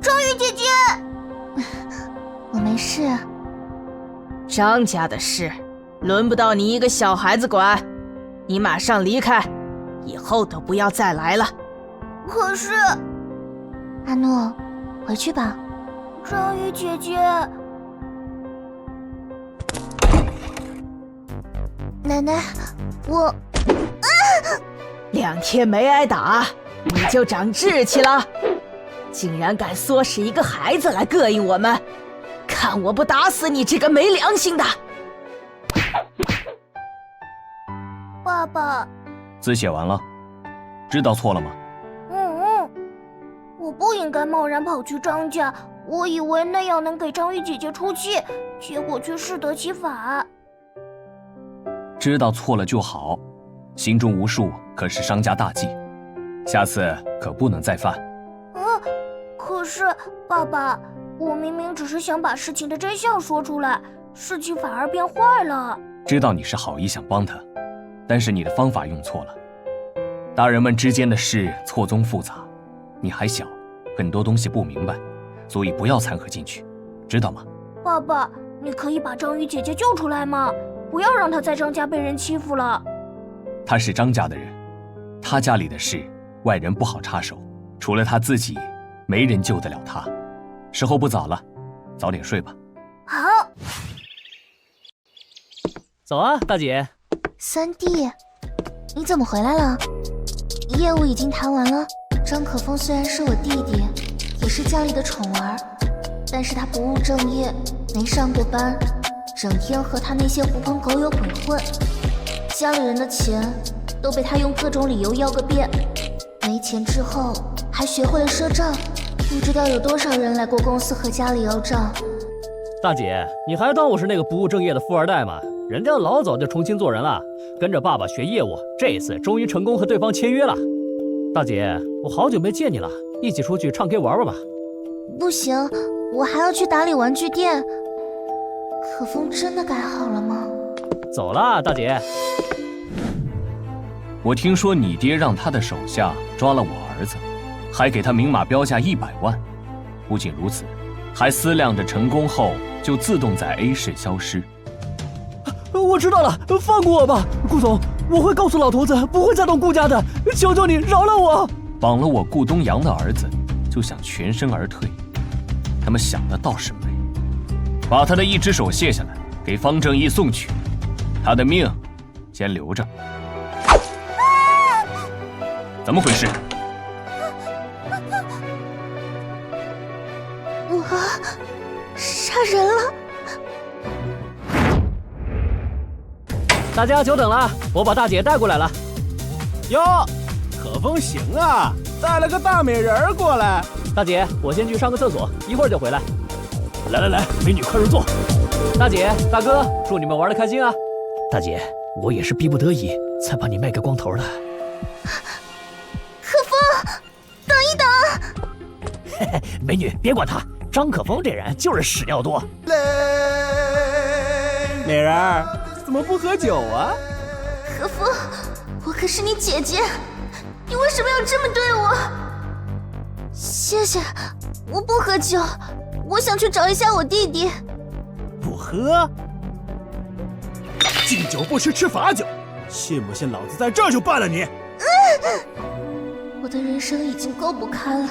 章鱼姐姐，我没事。张家的事，轮不到你一个小孩子管，你马上离开，以后都不要再来了。可是，阿诺，回去吧。章鱼姐姐，奶奶，我啊两天没挨打，你就长志气了，竟然敢唆使一个孩子来膈应我们，看我不打死你这个没良心的！爸爸，字写完了，知道错了吗？嗯嗯，我不应该贸然跑去张家。我以为那样能给章鱼姐姐出气，结果却适得其反。知道错了就好，心中无数可是商家大忌，下次可不能再犯。啊！可是爸爸，我明明只是想把事情的真相说出来，事情反而变坏了。知道你是好意想帮他，但是你的方法用错了。大人们之间的事错综复杂，你还小，很多东西不明白。所以不要掺和进去，知道吗？爸爸，你可以把章鱼姐姐救出来吗？不要让她在张家被人欺负了。她是张家的人，她家里的事外人不好插手，除了她自己，没人救得了他。时候不早了，早点睡吧。好。走啊，大姐。三弟，你怎么回来了？业务已经谈完了。张可风虽然是我弟弟。也是家里的宠儿，但是他不务正业，没上过班，整天和他那些狐朋狗友鬼混，家里人的钱都被他用各种理由要个遍。没钱之后，还学会了赊账，不知道有多少人来过公司和家里要账。大姐，你还当我是那个不务正业的富二代吗？人家老早就重新做人了，跟着爸爸学业务，这次终于成功和对方签约了。大姐，我好久没见你了。一起出去唱 K 玩玩吧。不行，我还要去打理玩具店。可风真的改好了吗？走了，大姐。我听说你爹让他的手下抓了我儿子，还给他明码标价一百万。不仅如此，还思量着成功后就自动在 A 市消失。我知道了，放过我吧，顾总，我会告诉老头子不会再动顾家的，求求你饶了我。绑了我顾东阳的儿子，就想全身而退，他们想的倒是美。把他的一只手卸下来，给方正义送去，他的命先留着。怎么回事？我杀人了！大家久等了，我把大姐带过来了。哟。可风行啊，带了个大美人过来。大姐，我先去上个厕所，一会儿就回来。来来来，美女快入座。大姐大哥，祝你们玩的开心啊！大姐，我也是逼不得已才把你卖给光头的。可风，等一等。嘿嘿，美女别管他，张可风这人就是屎尿多。美人儿，怎么不喝酒啊？可风，我可是你姐姐。你为什么要这么对我？谢谢，我不喝酒，我想去找一下我弟弟。不喝，敬酒不吃吃罚酒，信不信老子在这就办了你？我的人生已经够不堪了。